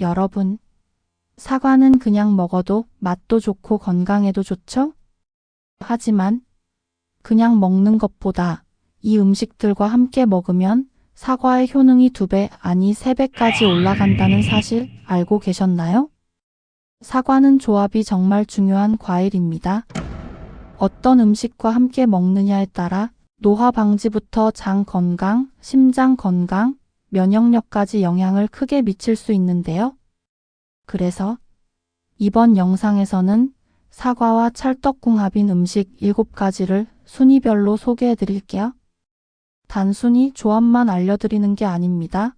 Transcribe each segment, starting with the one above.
여러분, 사과는 그냥 먹어도 맛도 좋고 건강에도 좋죠? 하지만 그냥 먹는 것보다 이 음식들과 함께 먹으면 사과의 효능이 두 배, 아니 세 배까지 올라간다는 사실 알고 계셨나요? 사과는 조합이 정말 중요한 과일입니다. 어떤 음식과 함께 먹느냐에 따라 노화 방지부터 장 건강, 심장 건강, 면역력까지 영향을 크게 미칠 수 있는데요. 그래서 이번 영상에서는 사과와 찰떡궁합인 음식 7가지를 순위별로 소개해 드릴게요. 단순히 조합만 알려드리는 게 아닙니다.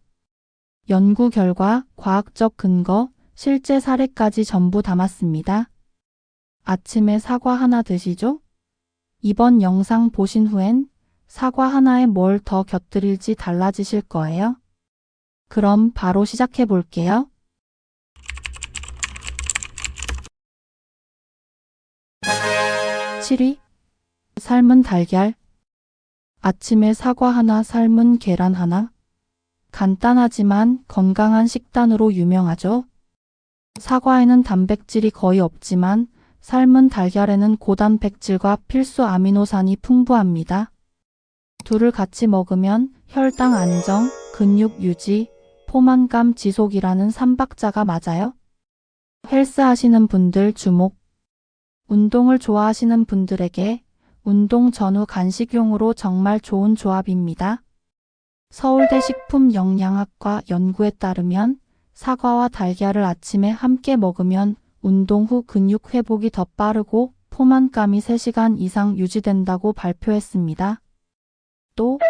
연구 결과, 과학적 근거, 실제 사례까지 전부 담았습니다. 아침에 사과 하나 드시죠? 이번 영상 보신 후엔 사과 하나에 뭘 더 곁들일지 달라지실 거예요. 그럼 바로 시작해 볼게요. 7위 삶은 달걀 아침에 사과 하나 삶은 계란 하나 간단하지만 건강한 식단으로 유명하죠. 사과에는 단백질이 거의 없지만 삶은 달걀에는 고단백질과 필수 아미노산이 풍부합니다. 둘을 같이 먹으면 혈당 안정, 근육 유지, 포만감 지속이라는 삼박자가 맞아요. 헬스 하시는 분들 주목. 운동을 좋아하시는 분들에게 운동 전후 간식용으로 정말 좋은 조합입니다. 서울대 식품영양학과 연구에 따르면 사과와 달걀을 아침에 함께 먹으면 운동 후 근육 회복이 더 빠르고 포만감이 3시간 이상 유지된다고 발표했습니다. 또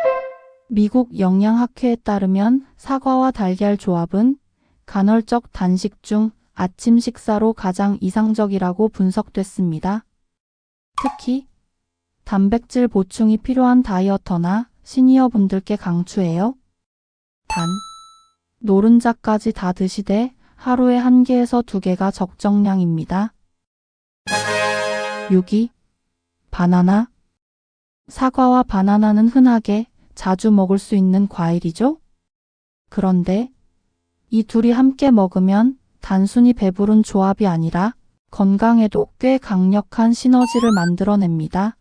미국 영양학회에 따르면 사과와 달걀 조합은 간헐적 단식 중 아침 식사로 가장 이상적이라고 분석됐습니다. 특히 단백질 보충이 필요한 다이어터나 시니어 분들께 강추해요. 단, 노른자까지 다 드시되 하루에 한 개에서 두 개가 적정량입니다. 6위. 바나나. 사과와 바나나는 흔하게 자주 먹을 수 있는 과일이죠? 그런데 이 둘이 함께 먹으면 단순히 배부른 조합이 아니라 건강에도 꽤 강력한 시너지를 만들어냅니다.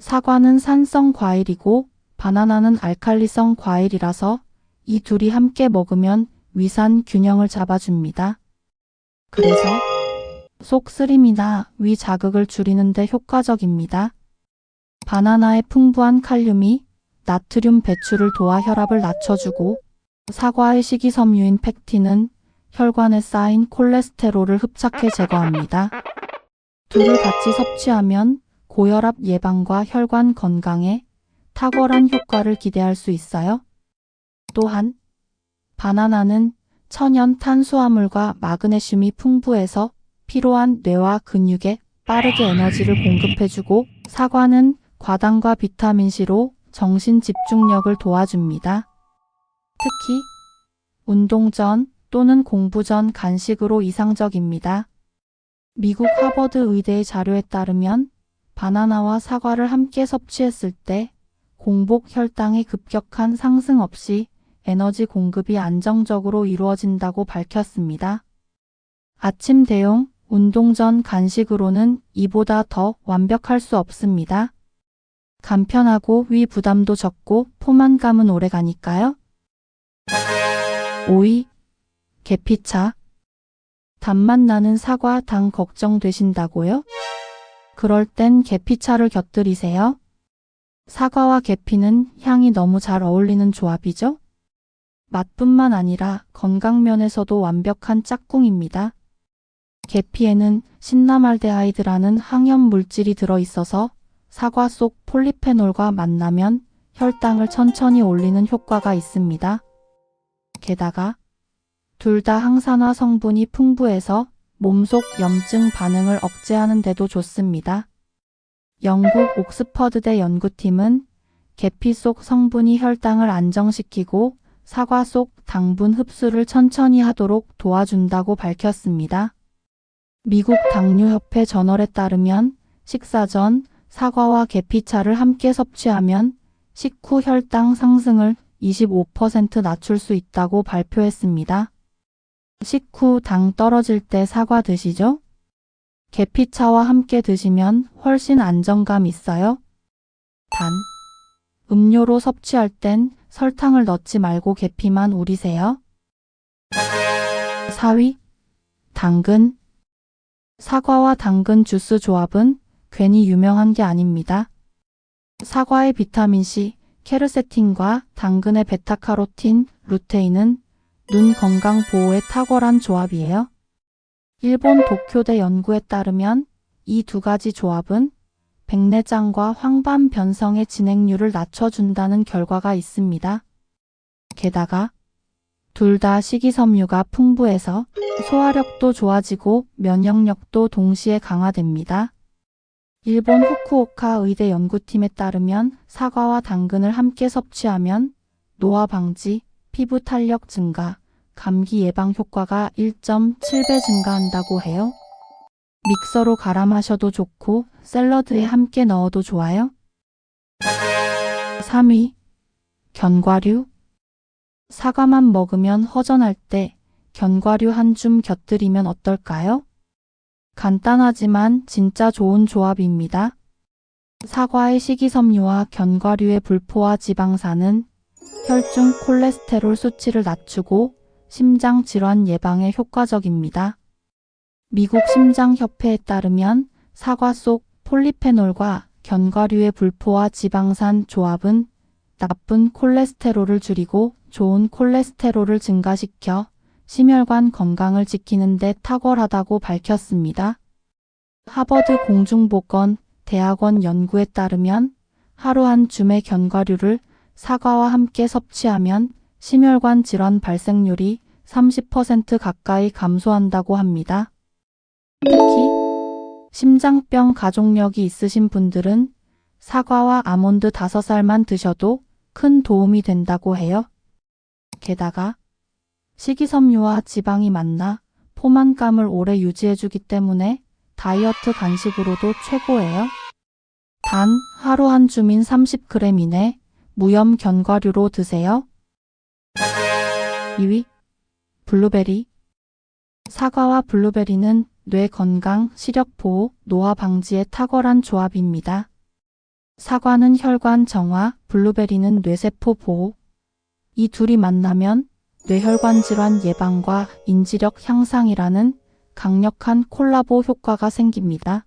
사과는 산성 과일이고 바나나는 알칼리성 과일이라서 이 둘이 함께 먹으면 위산 균형을 잡아줍니다. 그래서 속 쓰림이나 위 자극을 줄이는데 효과적입니다. 바나나의 풍부한 칼륨이 나트륨 배출을 도와 혈압을 낮춰주고 사과의 식이섬유인 팩틴은 혈관에 쌓인 콜레스테롤을 흡착해 제거합니다. 둘을 같이 섭취하면 고혈압 예방과 혈관 건강에 탁월한 효과를 기대할 수 있어요. 또한 바나나는 천연 탄수화물과 마그네슘이 풍부해서 필요한 뇌와 근육에 빠르게 에너지를 공급해주고 사과는 과당과 비타민C로 정신 집중력을 도와줍니다. 특히 운동 전 또는 공부 전 간식으로 이상적입니다. 미국 하버드 의대의 자료에 따르면 바나나와 사과를 함께 섭취했을 때 공복 혈당의 급격한 상승 없이 에너지 공급이 안정적으로 이루어진다고 밝혔습니다. 아침 대용, 운동 전 간식으로는 이보다 더 완벽할 수 없습니다. 간편하고 위 부담도 적고 포만감은 오래 가니까요. 5위. 계피차. 단맛 나는 사과 당 걱정되신다고요? 그럴 땐 계피차를 곁들이세요. 사과와 계피는 향이 너무 잘 어울리는 조합이죠? 맛뿐만 아니라 건강면에서도 완벽한 짝꿍입니다. 계피에는 신나말데하이드라는 항염 물질이 들어있어서 사과 속 폴리페놀과 만나면 혈당을 천천히 올리는 효과가 있습니다. 게다가 둘 다 항산화 성분이 풍부해서 몸속 염증 반응을 억제하는 데도 좋습니다. 영국 옥스퍼드대 연구팀은 계피 속 성분이 혈당을 안정시키고 사과 속 당분 흡수를 천천히 하도록 도와준다고 밝혔습니다. 미국 당뇨협회 저널에 따르면 식사 전 사과와 계피차를 함께 섭취하면 식후 혈당 상승을 25% 낮출 수 있다고 발표했습니다. 식후 당 떨어질 때 사과 드시죠? 계피차와 함께 드시면 훨씬 안정감 있어요. 단, 음료로 섭취할 땐 설탕을 넣지 말고 계피만 우리세요. 4위, 당근. 사과와 당근 주스 조합은 괜히 유명한 게 아닙니다. 사과의 비타민C, 케르세틴과 당근의 베타카로틴, 루테인은 눈 건강 보호에 탁월한 조합이에요. 일본 도쿄대 연구에 따르면 이 두 가지 조합은 백내장과 황반 변성의 진행률을 낮춰준다는 결과가 있습니다. 게다가 둘 다 식이섬유가 풍부해서 소화력도 좋아지고 면역력도 동시에 강화됩니다. 일본 후쿠오카 의대 연구팀에 따르면 사과와 당근을 함께 섭취하면 노화 방지, 피부 탄력 증가, 감기 예방 효과가 1.7배 증가한다고 해요. 믹서로 갈아 마셔도 좋고 샐러드에 함께 넣어도 좋아요. 3위. 견과류. 사과만 먹으면 허전할 때 견과류 한 줌 곁들이면 어떨까요? 간단하지만 진짜 좋은 조합입니다. 사과의 식이섬유와 견과류의 불포화 지방산은 혈중 콜레스테롤 수치를 낮추고 심장 질환 예방에 효과적입니다. 미국 심장협회에 따르면 사과 속 폴리페놀과 견과류의 불포화 지방산 조합은 나쁜 콜레스테롤을 줄이고 좋은 콜레스테롤을 증가시켜 심혈관 건강을 지키는 데 탁월하다고 밝혔습니다. 하버드 공중보건 대학원 연구에 따르면 하루 한 줌의 견과류를 사과와 함께 섭취하면 심혈관 질환 발생률이 30% 가까이 감소한다고 합니다. 특히 심장병 가족력이 있으신 분들은 사과와 아몬드 5살만 드셔도 큰 도움이 된다고 해요. 게다가 식이섬유와 지방이 만나 포만감을 오래 유지해주기 때문에 다이어트 간식으로도 최고예요. 단 하루 한 줌인 30g 이내 무염 견과류로 드세요. 2위 블루베리 사과와 블루베리는 뇌 건강, 시력 보호, 노화 방지에 탁월한 조합입니다. 사과는 혈관 정화, 블루베리는 뇌세포 보호. 이 둘이 만나면 뇌혈관 질환 예방과 인지력 향상이라는 강력한 콜라보 효과가 생깁니다.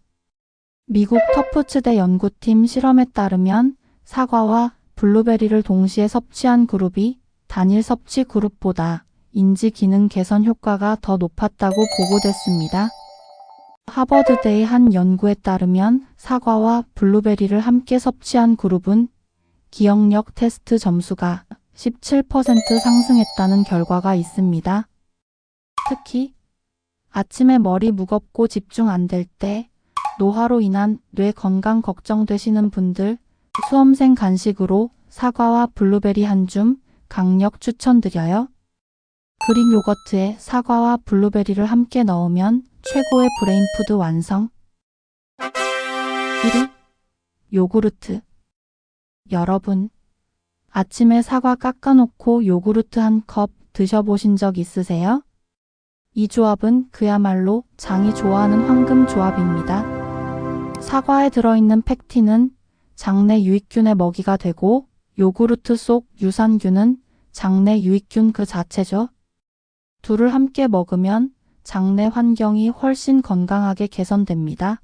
미국 터프츠대 연구팀 실험에 따르면 사과와 블루베리를 동시에 섭취한 그룹이 단일 섭취 그룹보다 인지 기능 개선 효과가 더 높았다고 보고됐습니다. 하버드대의 한 연구에 따르면 사과와 블루베리를 함께 섭취한 그룹은 기억력 테스트 점수가 17% 상승했다는 결과가 있습니다. 특히 아침에 머리 무겁고 집중 안 될 때 노화로 인한 뇌 건강 걱정되시는 분들 수험생 간식으로 사과와 블루베리 한 줌 강력 추천드려요. 그릭 요거트에 사과와 블루베리를 함께 넣으면 최고의 브레인푸드 완성. 1위 요구르트 여러분 아침에 사과 깎아놓고 요구르트 한 컵 드셔보신 적 있으세요? 이 조합은 그야말로 장이 좋아하는 황금 조합입니다. 사과에 들어있는 팩틴은 장내 유익균의 먹이가 되고 요구르트 속 유산균은 장내 유익균 그 자체죠. 둘을 함께 먹으면 장내 환경이 훨씬 건강하게 개선됩니다.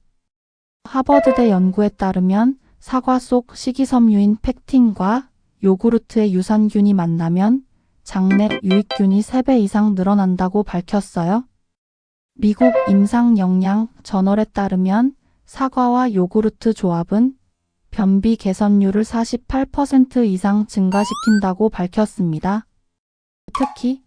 하버드대 연구에 따르면 사과 속 식이섬유인 팩틴과 요구르트의 유산균이 만나면 장내 유익균이 3배 이상 늘어난다고 밝혔어요. 미국 임상영양 저널에 따르면 사과와 요구르트 조합은 변비 개선율을 48% 이상 증가시킨다고 밝혔습니다. 특히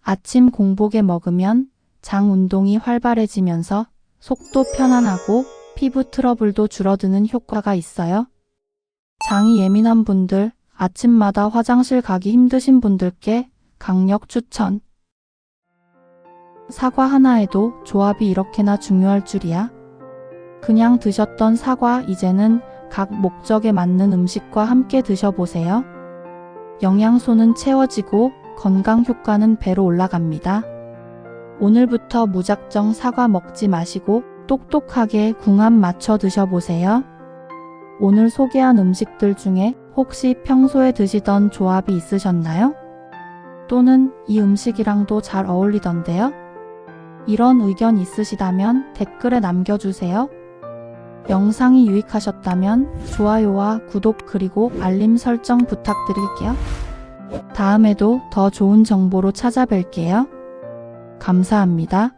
아침 공복에 먹으면 장 운동이 활발해지면서 속도 편안하고 피부 트러블도 줄어드는 효과가 있어요. 장이 예민한 분들, 아침마다 화장실 가기 힘드신 분들께 강력 추천. 사과 하나에도 조합이 이렇게나 중요할 줄이야. 그냥 드셨던 사과 이제는 각 목적에 맞는 음식과 함께 드셔보세요. 영양소는 채워지고 건강 효과는 배로 올라갑니다. 오늘부터 무작정 사과 먹지 마시고 똑똑하게 궁합 맞춰 드셔보세요. 오늘 소개한 음식들 중에 혹시 평소에 드시던 조합이 있으셨나요? 또는 이 음식이랑도 잘 어울리던데요? 이런 의견 있으시다면 댓글에 남겨주세요. 영상이 유익하셨다면 좋아요와 구독 그리고 알림 설정 부탁드릴게요. 다음에도 더 좋은 정보로 찾아뵐게요. 감사합니다.